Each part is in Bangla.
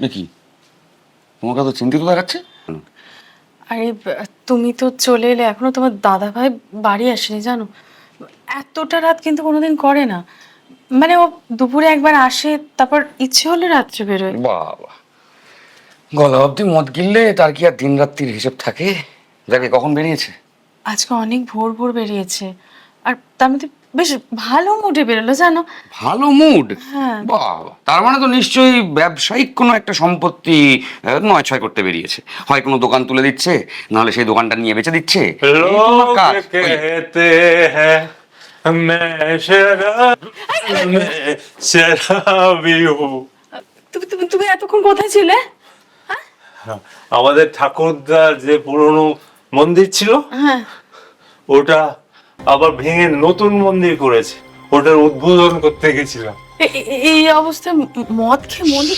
এ কি তোমাকে তো চিন্তিত দেখাচ্ছে? আরে তুমি তো চলে এলে এখনও তোমার দাদা ভাই বাড়ি আসেনি জানো? এতটা রাত কিন্তু কোনোদিন করে না। মানে ও দুপুরে একবার আসে তারপর ইচ্ছে হলে রাত্রে বেরোয়। বাবা। গলা অবধি মদ গিললে তার কি আর দিন রাত্রির হিসেব থাকে? যাকে কখন বেরিয়েছে? আজকে অনেক ভোর ভোর বেরিয়েছে। আর তার মধ্যে বেশ ভালো মুডে বেরোলো জানো? ভালো মুড হ্যাঁ। বাহ। তার মানে তো নিশ্চয়ই ব্যবসায়িক কোনো একটা সম্পত্তি নয় ছয় করতে বেরিয়েছে। হয় কোনো দোকান তুলে দিচ্ছে নাহলে সেই দোকানটা নিয়ে বেচে দিচ্ছে। হ্যাঁ, তুমি তুমি তুমি এতক্ষণ কোথায় ছিলে? হ্যাঁ? আমাদের ঠাকুরদার যে পুরনো মন্দির ছিল ওটা আবার ভেঙে নতুন মন্দির করেছে। ওটার উদ্বোধন করতে গেছিলাম। এই অবস্থায় মদ খেয়ে মন্দির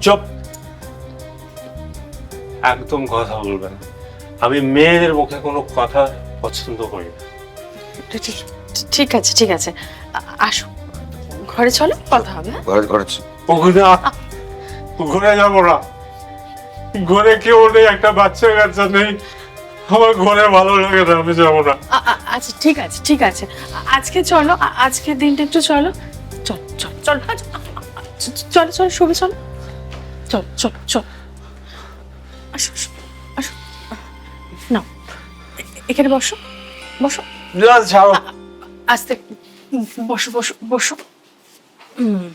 চুপ। একদম কথা বলবে না। আমি মেয়েদের মুখে কোনো কথা পছন্দ করি না। ঠিক- আছে ঠিক আছে। আসো। ঘরে চলো কথা হবে হ্যাঁ? ঘরে ঘরে ওখানে আ- ঘুরে যাব না। ঘরে কেউ নেই একটা বাচ্চা কাচ্চা নেই। আমার ঘরে ভালো লাগে না আমি যাব না। আচ্ছা ঠিক আছে ঠিক আছে। আজকে চলো আজকের দিনটা একটু চলো। চল চল চল আ- আ- আ- চ- চলো চলো শুভে চলো। চল চল চল। আসো এ- এখানে বসো বসো। না ছাড়ো। আস্তে বসো বসো বসো। হুম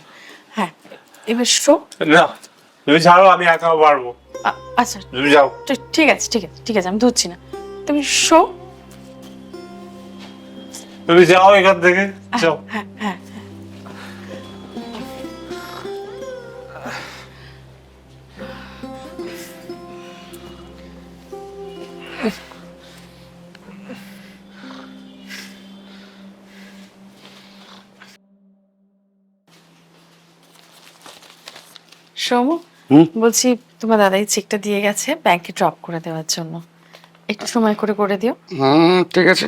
হ্যাঁ এবার শো। না তুমি ছাড়ো আমি একা পারব। আচ্ছা। তুমি যাও। ঠিক- আছে ঠিক আছে ঠিক আছে আমি ধরছি না। তুমি শো। তুমি যাও এখান থেকে যাও। হ্যাঁ হ্যাঁ। সৌম? বলছি তোমার দাদাই চেকটা দিয়ে গেছে ব্যাংকে ড্রপ করে দেওয়ার জন্য। একটু সময় করে করে দিও। হুম ঠিক আছে।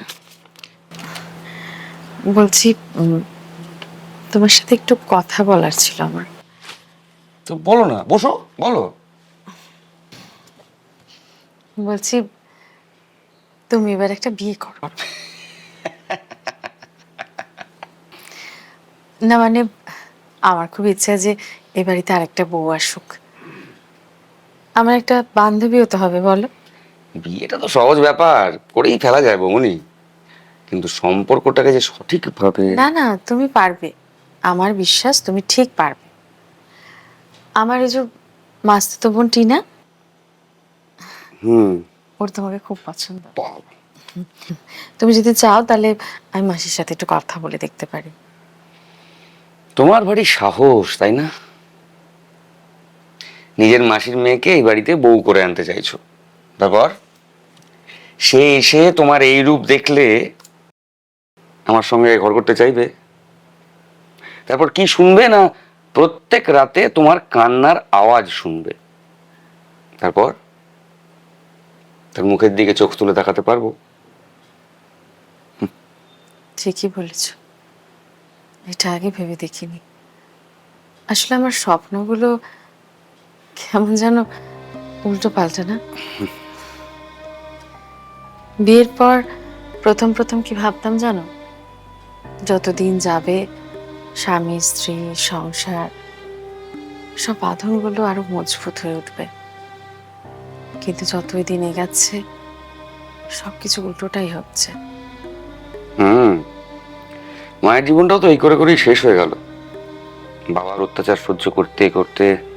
বলছি তোমার সাথে একটু কথা বলার ছিল আমার। তো বলো না বসো বলো। বলছি তুমি এবার একটা বিয়ে করো। না মানে আমার খুব ইচ্ছা যে এ বাড়িতে আরেকটা বউ আসুক। আমার একটা বান্ধবীও তো হবে বলো। বিয়েটা তো সহজ ব্যাপার করেই ফেলা যায় বৌমনি। কিন্তু সম্পর্কটাকে যে সঠিকভাবে না না তুমি পারবে। আমার বিশ্বাস তুমি ঠিক পারবে। আমার এই যে মাস্তুতো বোন টিনা হুম। ওর তোমাকে খুব পছন্দ। বাবা। তুমি যদি চাও তাহলে আমি মাসির সাথে একটু কথা বলে দেখতে পারি। তোমার ভারী সাহস তাই না? নিজের মাসির মেয়েকে এই বাড়িতে বউ করে আনতে চাইছো। তারপর? সে এসে তোমার এই রূপ দেখলে আমার সঙ্গে ঘর করতে চাইবে। তারপর কি শুনবে না প্রত্যেক রাতে তোমার কান্নার আওয়াজ শুনবে। তারপর? তার মুখের দিকে চোখ তুলে তাকাতে পারব? ঠিকই বলেছ। এটা আগে ভেবে দেখিনি। আসলে আমার স্বপ্নগুলো কেমন যেন উল্টো পাল্টা না? বিয়ের পর প্রথম প্রথম কি ভাবতাম জানো? যতদিন যাবে স্বামী, স্ত্রী, সংসার, সব বাঁধনগুলো আরও মজবুত হয়ে উঠবে। কিন্তু যতই দিন এগাচ্ছে, সবকিছু উল্টোটাই হচ্ছে। হুম। মায়ের জীবনটাও তো এই করে করেই শেষ হয়ে গেল। বাবার অত্যাচার সহ্য করতে করতে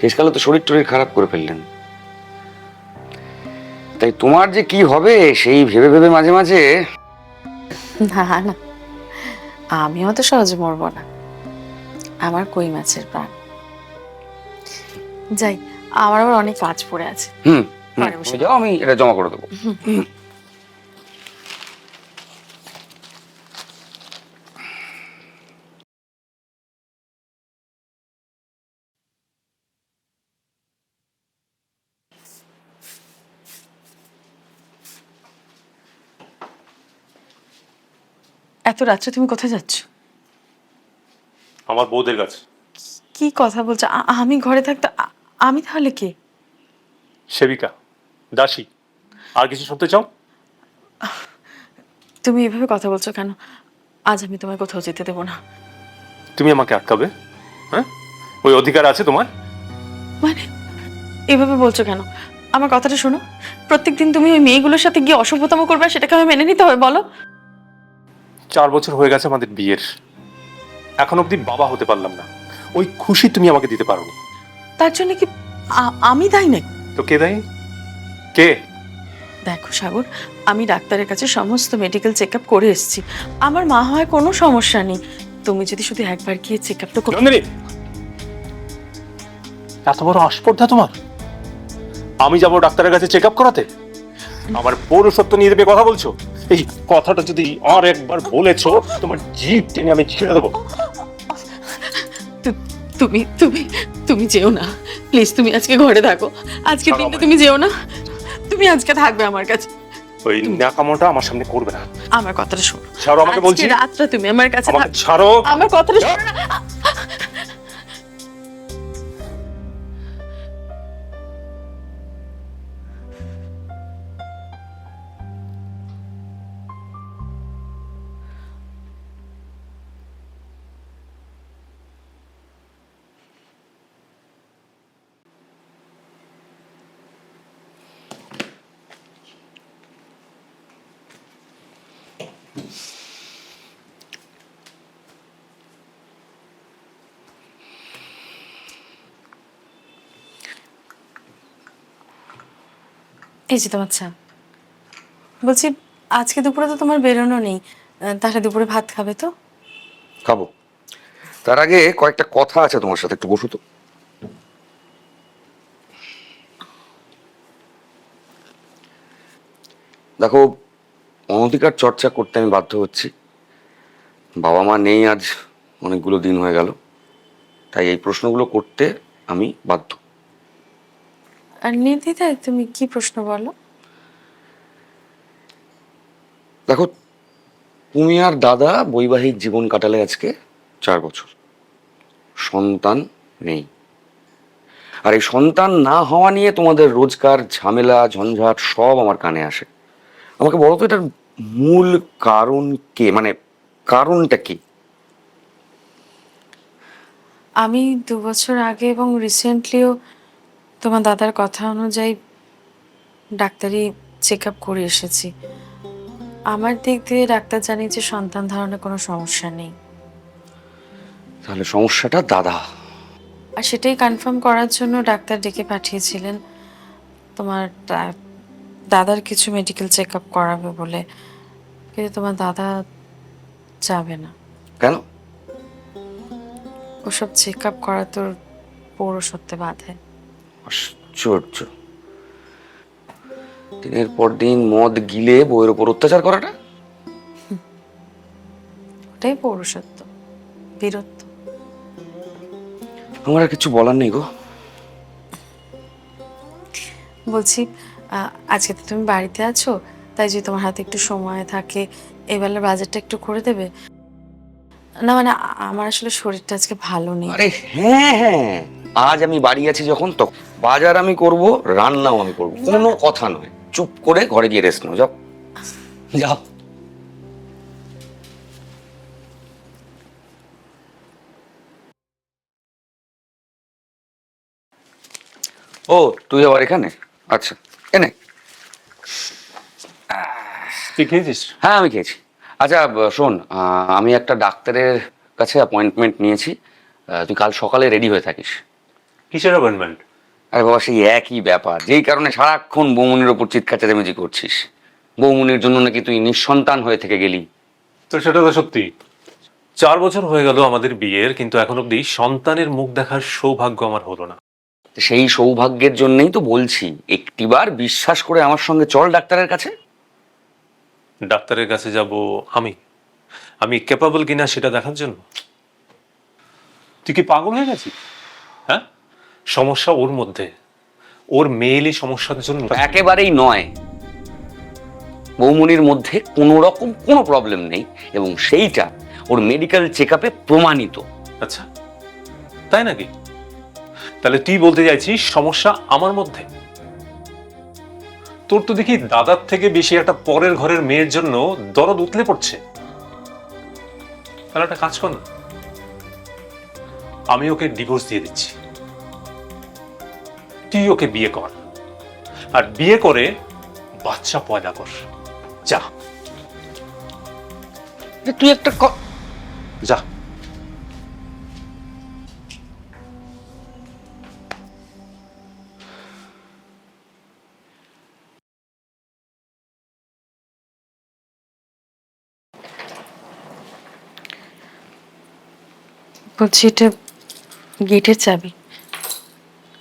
শেষকালে তো শরীর টরীর খারাপ করে ফেললেন। তাই তোমার যে কি হবে সেই ভেবে ভেবে মাঝে মাঝে না না আমিও তো সহজে মরবো না। আমার কই মাছের প্রাণ। যাই আমার আবার অনেক কাজ পড়ে আছে। হুম যাও আমি এটা জমা করে দেবো। এত রাত্রে তুমি কোথায় যাচ্ছ? আমার বউদের কাছে। কি কথা বলছো? আমি ঘরে থাকতে আমি তাহলে কে? সেবিকা দাসী। আর কিছু শুনতে চাও? তুমি এভাবে কথা বলছো কেন? আজ আমি তোমায় কোথাও যেতে দেবো না। তুমি আমাকে আটকাবে? হ্যাঁ? ওই অধিকার আছে তোমার? মানে? এভাবে বলছো কেন? আমার কথাটা শোনো। প্রত্যেকদিন তুমি ওই মেয়েগুলোর সাথে গিয়ে অসভ্যতম করবে সেটাকে আমি মেনে নিতে হবে বলো। চার বছর হয়ে গেছে আমাদের বিয়ের। এখন অবধি বাবা হতে পারলাম না। ওই খুশি তুমি আমাকে দিতে পারো। তার জন্য কি আমি দায়ী নাকি? তো কে দেয়? কে? দেখো সাগর আমি ডাক্তারের কাছে সমস্ত মেডিকেল চেক আপ করে এসেছি। আমার মা হয় কোনো সমস্যা নেই। তুমি যদি শুধু একবার গিয়ে চেক আপ তো করো নন্দিনী! এত বড় আস্পর্ধা তোমার। আমি যাব ডাক্তারের কাছে চেক আপ করাতে? আমার পৌরসত্ব নিয়ে দেবে কথা বলছো? এই কথাটা যদি আর একবার বলেছ তোমার জিভ টেনে আমি ছেড়ে দেবো। তুমি তুমি তুমি যেও না। প্লিজ তুমি আজকে ঘরে থাকো। আজকে দিনটা তুমি যেও না। তুমি আজকে থাকবে আমার কাছে। ওই ন্যাকামোটা আমার সামনে করবে না। আমার কথাটা শোনো। ছাড়ো আমাকে বলছি। রাতটা তুমি আমার কাছে ছাড়ো। আমার কথাটা শোনো না। এই যে তোমার চা। বলছি, আজকে দুপুরে তো তোমার বেরোনো নেই। তাহলে দুপুরে ভাত খাবে তো? খাব। তার আগে কয়েকটা কথা আছে তোমার সাথে, একটু বসো তো। দেখো অনধিকার চর্চা করতে আমি বাধ্য হচ্ছি। বাবা মা নেই আজ, অনেকগুলো দিন হয়ে গেল। তাই এই প্রশ্নগুলো করতে আমি বাধ্য। আর নির্দ্বিধায় তুমি কি প্রশ্ন বলো? দেখো তুমি আর দাদা বৈবাহিক জীবন কাটালে আজকে চার বছর। সন্তান নেই। আর এই সন্তান না হওয়া নিয়ে তোমাদের রোজকার ঝামেলা ঝঞ্ঝাট সব আমার কানে আসে। আমাকে বলো তো এটার মূল কারণ কে? মানে কারণটা কি? আমি দু বছর আগে এবং রিসেন্টলিও তোমার দাদার কথা অনুযায়ী ডাক্তারি চেক আপ করে এসেছি। আমার দিক দিয়ে ডাক্তার জানিয়েছে সন্তান ধারণে কোনো সমস্যা নেই। তাহলে সমস্যাটা দাদা। আর সেটাই কনফার্ম করার জন্য ডাক্তার ডেকে পাঠিয়েছিলেন তোমার দাদার কিছু মেডিকেল চেক আপ করাবে বলে। কিন্তু তোমার দাদা যাবে না। কেন? ওসব চেক আপ করা তোর পৌরসত্বে বাধে। আশ্চর্য। দিনের পর দিন মদ গিলে বইয়ের অত্যাচার করাটা? ওটাই পৌরসত্ব বীরত্ব। আমার আর কিছু বলার নেই গো। বলছি আজকে তো তুমি বাড়িতে আছো তাই যদি তোমার হাতে একটু সময় থাকে এবেলার বাজারটা একটু করে দেবে। না মানে আমার আসলে শরীরটা আজকে ভালো নেই। আরে হ্যাঁ হ্যাঁ। আজ আমি বাড়ি আছি যখন তো বাজার আমি করব রান্নাও আমি করব। কোনো কথা নয়। চুপ করে ঘরে গিয়ে রেস্ট নাও যাও। যাও। ও তুই আবার এখানে? আচ্ছা এনে। তুই খেয়েছিস? হ্যাঁ আমি খেয়েছি। আচ্ছা শোন আমি একটা ডাক্তারের কাছে অ্যাপয়েন্টমেন্ট নিয়েছি। তুই কাল সকালে রেডি হয়ে থাকিস। কিসের অ্যাপয়েন্টমেন্ট আরে বাবা সেই একই ব্যাপার। যেই কারণে সারাক্ষণ বৌমনির ওপর চিৎকার চেঁচামেচি করছিস। বৌমনির জন্য নাকি তুই নিঃসন্তান হয়ে থেকে গেলি। তো সেটা তো সত্যি। চার বছর হয়ে গেল আমাদের বিয়ের কিন্তু এখন অব্দি সন্তানের মুখ দেখার সৌভাগ্য আমার হলো না। সেই সৌভাগ্যের জন্যই তো বলছি একটিবার বিশ্বাস করে আমার সঙ্গে চল ডাক্তারের কাছে। ডাক্তারের কাছে যাব আমি। আমি ক্যাপাবল কিনা সেটা দেখার জন্য। তুই কি পাগল হয়ে গেছিস? হ্যাঁ? সমস্যা ওর মধ্যে। ওর মেয়েলি সমস্যার জন্য একেবারেই নয়। বৌমনির মধ্যে কোনো রকম কোনো প্রবলেম নেই এবং সেইটা ওর মেডিকেল চেক আপে প্রমাণিত। আচ্ছা তাই নাকি? তাহলে তুই বলতে চাইছিস সমস্যা আমার মধ্যে? তোর তো দেখি দাদার থেকে বেশি একটা পরের ঘরের মেয়ের জন্য দরদ উতলে পড়ছে। তাহলে একটা কাজ কর না। আমি ওকে ডিভোর্স দিয়ে দিচ্ছি। তুই ওকে বিয়ে কর। আর বিয়ে করে বাচ্চা পয়দা কর। যা। তুই একটা ক- যা। বলছি এটা গেটের চাবি।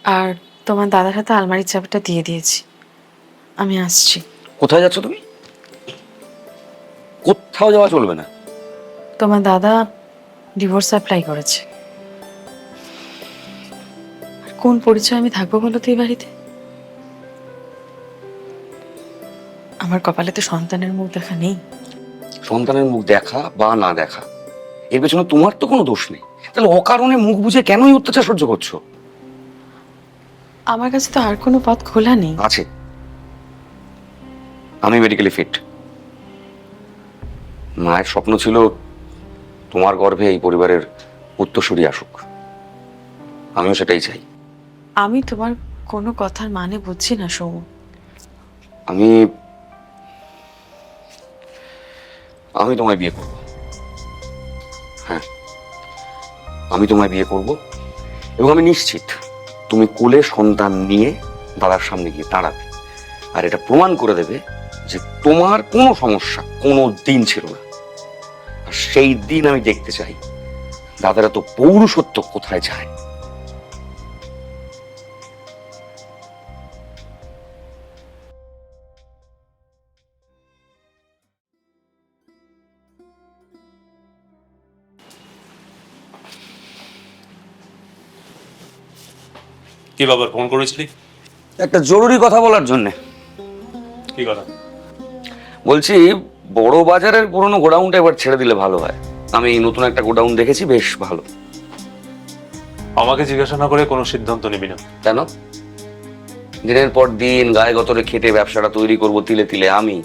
আর তোমার দাদার হাতে আলমারির চাবিটা দিয়ে দিয়েছি। আমি আসছি। কোথায় যাচ্ছ তুমি? কোথাও যাওয়া চলবে না। তোমার দাদা ডিভোর্স অ্যাপ্লাই করেছে। কোন পরিচয় আমি থাকব বলো তো এই বাড়িতে? আমার কপালে তো সন্তানের মুখ দেখা নেই। সন্তানের মুখ দেখা বা না দেখা এর পেছনে তোমার তো কোনো দোষ নেই। তাহলে অকারণে মুখ বুঝে কেনই অত্যাচার সহ্য করছ? আমার কাছে তো আর কোনো পথ খোলা নেই। আছে। আমি মেডিকেলি ফিট মায়ের স্বপ্ন ছিল তোমার গর্ভে এই পরিবারের উত্তরসূরি আসুক। আমিও সেটাই চাই। আমি তোমার কোনো কথার মানে বুঝছি না সৌম আমি আমি তোমায় বিয়ে করব। হ্যাঁ। আমি তোমায় বিয়ে করব এবং আমি নিশ্চিত তুমি কোলে সন্তান নিয়ে দাদার সামনে গিয়ে দাঁড়াবে। আর এটা প্রমাণ করে দেবে যে তোমার কোনো সমস্যা কোনো দিন ছিল না। আর সেই দিন আমি দেখতে চাই, দাদারা তো পৌরুষত্ব কোথায় যায়? কি বাবার ফোন করেছিলি একটা জরুরি কথা বলার জন্যে। কি কথা? বলছি বড় বাজারের পুরনো গোডাউনটা এবার ছেড়ে দিলে ভালো হয়। আমি নতুন একটা গোডাউন দেখেছি বেশ ভালো। আমাকে জিজ্ঞাসা না করে কোনো সিদ্ধান্ত নিবি না। কেন? দিনের পর দিন গায়ে গতরে খেটে ব্যবসাটা তৈরি করব তিলে তিলে আমি।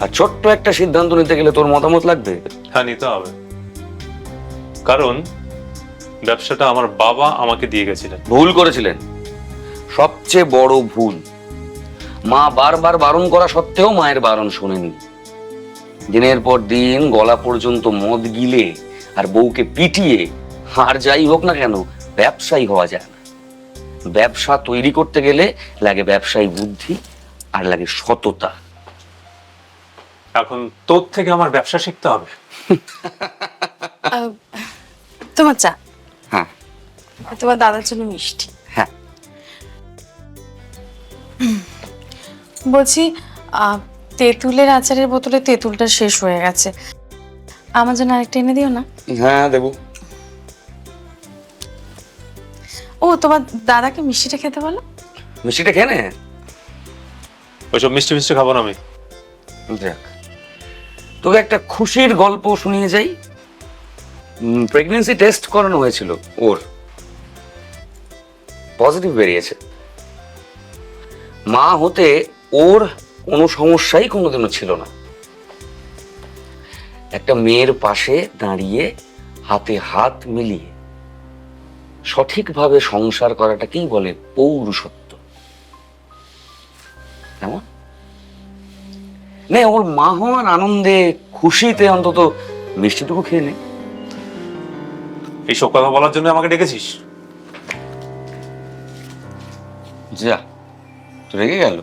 আর ছোট্ট একটা সিদ্ধান্ত নিতে গেলে তোর মতামত লাগবে? হ্যাঁ নিতে হবে। কারণ ব্যবসাটা আমার বাবা আমাকে দিয়ে গেছিলেন। ভুল করেছিলেন। সবচেয়ে বড় ভুল। মা বারবার বারণ করা সত্ত্বেও মায়ের বারণ শোনেনি। দিনের পর দিন গলা পর্যন্ত মদ গিলে আর বউকে পিটিয়ে আর যাই হোক না কেন ব্যবসায়ী হওয়া যায় না। ব্যবসা তৈরি করতে গেলে লাগে ব্যবসায়ী বুদ্ধি আর লাগে সততা। এখন তোর থেকে আমার ব্যবসা শিখতে হবে। তোমার চা। হ্যাঁ। তোমার দাদার জন্য মিষ্টি। বলছি তেঁতুলের আচারের বোতলে তেঁতুলটা শেষ হয়ে গেছে। আমার জন্য আরেকটা এনে দিও না। হ্যাঁ দেবো। ও তোমার দাদাকে মিষ্টিটা খেতে বলো। মিষ্টিটা খেয়ে নে। ওইসব মিষ্টি মিষ্টি খাব না আমি। যাক তোকে একটা খুশির গল্প শুনিয়ে যাই। প্রেগনেন্সি টেস্ট করানো হয়েছিল ওর। পজিটিভ বেরিয়েছে। মা হতে ওর কোনো সমস্যাই কোনোদিনও ছিল না। একটা মেয়ের পাশে দাঁড়িয়ে হাতে হাত মিলিয়ে সঠিকভাবে সংসার করাটাকেই বলে পৌরুষত্ব। কেমন? নে ওর মা হওয়ার আনন্দে খুশিতে অন্তত মিষ্টিটুকু খেয়ে নে। এইসব কথা বলার জন্য আমাকে ডেকেছিস? যা রেগে গেল।